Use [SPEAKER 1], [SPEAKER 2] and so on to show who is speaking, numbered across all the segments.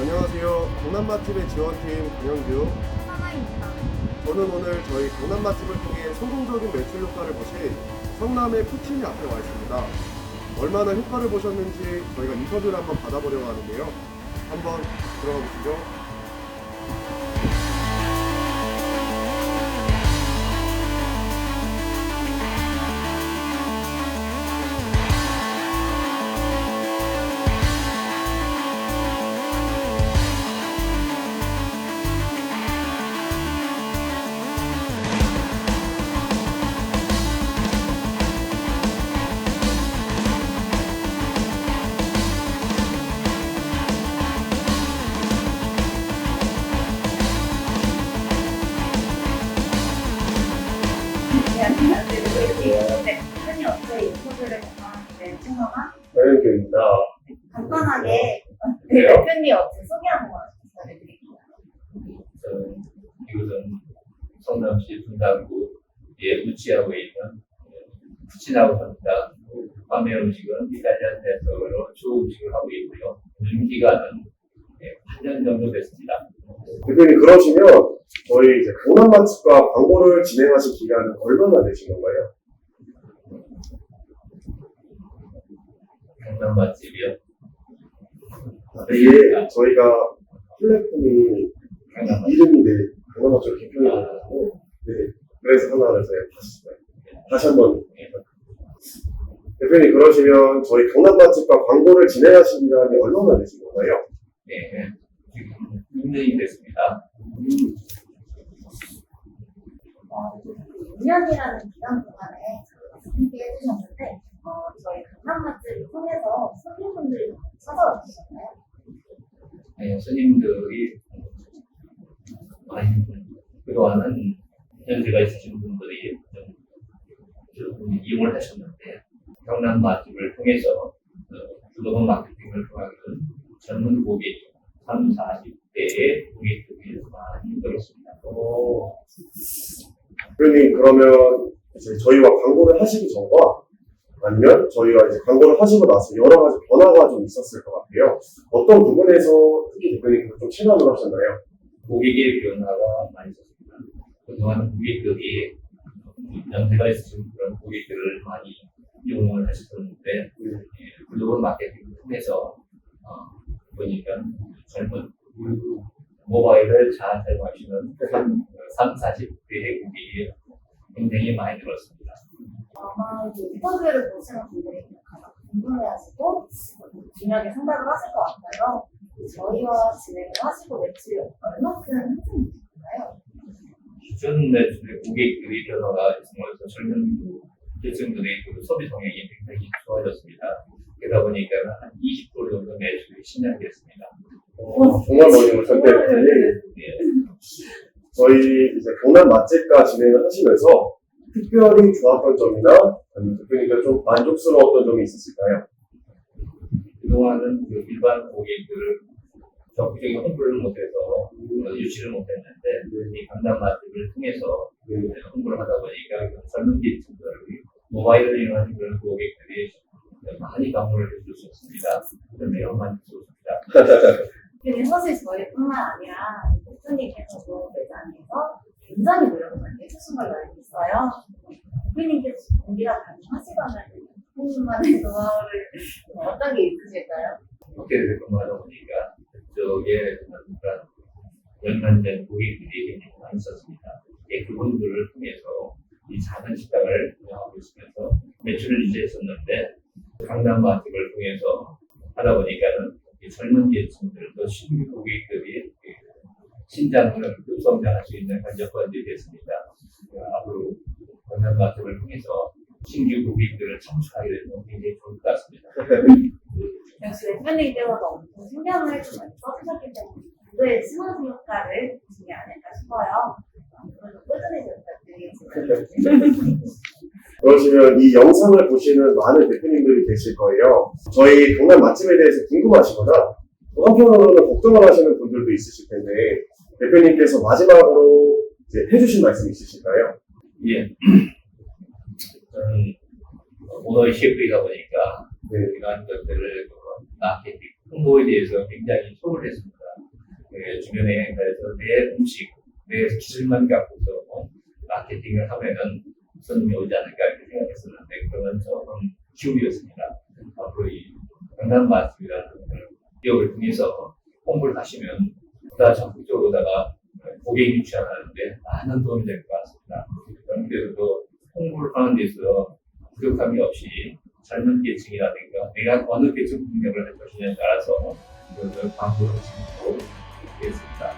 [SPEAKER 1] 안녕하세요. 맛집의 지원팀 강영규.
[SPEAKER 2] 하나입니다.
[SPEAKER 1] 저는 오늘 저희 맛집을 통해 성공적인 매출 효과를 보신 성남의 푸치니 앞에 와 있습니다. 얼마나 효과를 보셨는지 저희가 인터뷰를 한번 받아보려고 하는데요. 한번 들어가 보시죠.
[SPEAKER 2] 간단하게
[SPEAKER 1] 그래요?
[SPEAKER 2] 대표님 소개 한번 부탁드릴게요.
[SPEAKER 3] 저는 이곳은 성남시 분당구에 위치하고 있는 푸치나고 합니다. 밤의 음식은 이탈리안 대표로 주 음식을 하고 있고요. 임기간은 8년 정도 됐습니다.
[SPEAKER 1] 대표님 그러시면 저희 이제 강남 맛집과 광고를 진행하신 기간은 얼마나 되신 건가요?
[SPEAKER 3] 강남 맛집이요.
[SPEAKER 1] 이게 저희가 플랫폼이
[SPEAKER 3] 강남 맛집.
[SPEAKER 1] 이름이 네, 강남 맛집 개편이라고 네, 그래서 하나를 저희가 다시 다시 한번 대표님 그러시면 저희 강남 맛집과 광고를 진행하신 기간이 얼마나 되신 건가요?
[SPEAKER 3] 6년이 됐습니다.
[SPEAKER 2] 어, 2년이라는 기간 동안에 함께 해주셨는데 어, 저희 강남 맛집을 통해서 손님분들이 찾아와 주셨나요?
[SPEAKER 3] 네, 손님들이 많이 그동안은 연세가 있으신 분들이 좀, 이용을 하셨는데 경남 맛집을 통해서 어, 주도권 마케팅을 통해서는 젊은 고객 3, 40 대의 고객들이 많이 늘었습니다.
[SPEAKER 1] 어, 대표님 그러면 이제 저희와 광고를 하시기 전과 아니면 저희가 이제 광고를 하시고 나서 여러 가지 변화가 좀 있었을 것 같아요. 어떤 부분에서 특히 대표님께서 좀 체감을 하셨나요?
[SPEAKER 3] 고객의 변화가 많이 있었습니다. 그동안 고객들이 연세가 있으신 그런 고객들을 많이 이용을 하셨었는데 예, 글로벌 마케팅을 통해서 어, 보니까 젊은 모바일을 잘 사용하시는 3, 40대의 고객이 굉장히 많이 늘었습니다.
[SPEAKER 2] 아마 이 인터뷰를 보시는 분들이 가장 궁금해하시고 중요하게 생각을 하실 것 같아요. 저희와 진행을 하시고 매출이 얼마큼 상승되셨나요?
[SPEAKER 3] 기존 매출의 고객들의 변화가 정말 계층들의 그 소비 성향이 굉장히 좋아졌습니다. 그러다 보니까 한 20% 정도 매출이 신장됐습니다.
[SPEAKER 1] 많이 오셨는데
[SPEAKER 3] 예.
[SPEAKER 1] 저희 이제 강남 맛집과 진행을 하시면서 특별히 좋았던 점이나 아니면 좀 만족스러웠던 점이 있었을까요?
[SPEAKER 3] 그동안은 그 일반 고객들을 적극적인 홍보를 못해서 어, 유치를 못했는데 이 강남 맛집을 통해서 그 홍보를 하다 보니까 그 젊은 계층들이 모바일을 이용하는 그런 고객들이 많이 방문을 해줄 수 있습니다. 매우 만족스럽습니다.
[SPEAKER 2] 근데 사실 저희뿐만 아니라 대표님께서도 매장에서 굉장히 노력을 많이 해주신 걸로 알고 있어요. 대표님께서 공개가 가능하시다면 대표님만의 노하우를 어떤 게 있으실까요?
[SPEAKER 3] 호텔에서 근무하다 보니까 그쪽에 그런 연관된 고객들이 많이 있었습니다. 예, 그분들을 통해서 이 작은 식당을 운영하고 있으면서 매출을 유지했었는데 강남 맛집을 통해서 하다 보니까는 이 젊은 계층들 또 신규 고객들이 그 신장을 급성장할 수 있는 그런 여건들이 됐습니다. 그 앞으로 맛집을 통해서 신규 고객들을 창출하게 되면 굉장히 좋을 것 같습니다.
[SPEAKER 2] 역시 대표님께서도 엄청 신경을 좀 많이 써주셨기 때문에 그의 시너지 효과를 게 아닐까 싶어요. 앞으로도 꾸준히 좀 부탁드리겠습니다.
[SPEAKER 1] 그러시면 이 영상을 보시는 많은 대표님들이 계실 거예요. 저희 강남 맛집에 대해서 궁금하시거나 또 한편으로는 걱정을 하시는 분들도 있으실 텐데 대표님께서 마지막으로 이제 해주신 말씀 있으실까요?
[SPEAKER 3] 예. 저는 오너의 셰프이다 보니까
[SPEAKER 1] 네.
[SPEAKER 3] 이러한 것들을 그 마케팅, 홍보에 대해서 굉장히 소홀 했습니다. 그 주변에 그래서 내 음식, 내 기술만 갖고서 마케팅을 하면은 손님이 오지 않을까 이렇게 생각했었는데 그건 조금 기울이었습니다. 앞으로 이 강남 맛집이라는 그런 기업을 통해서 홍보를 하시면 보다 적극적으로다가 고객 유치하는데 많은 도움이 될 것 같습니다. 그런데도 홍보를 하는 데 있어 부족함이 없이 젊은 계층이라든가 내가 어느 계층 공략을 할 것이냐에 따라서 그 광고를 지금도 되겠습니다.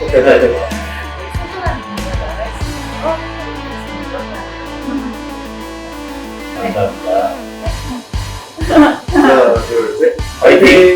[SPEAKER 2] 네, 네. 감사합니다. 하나,
[SPEAKER 3] 둘, 셋. 화이팅!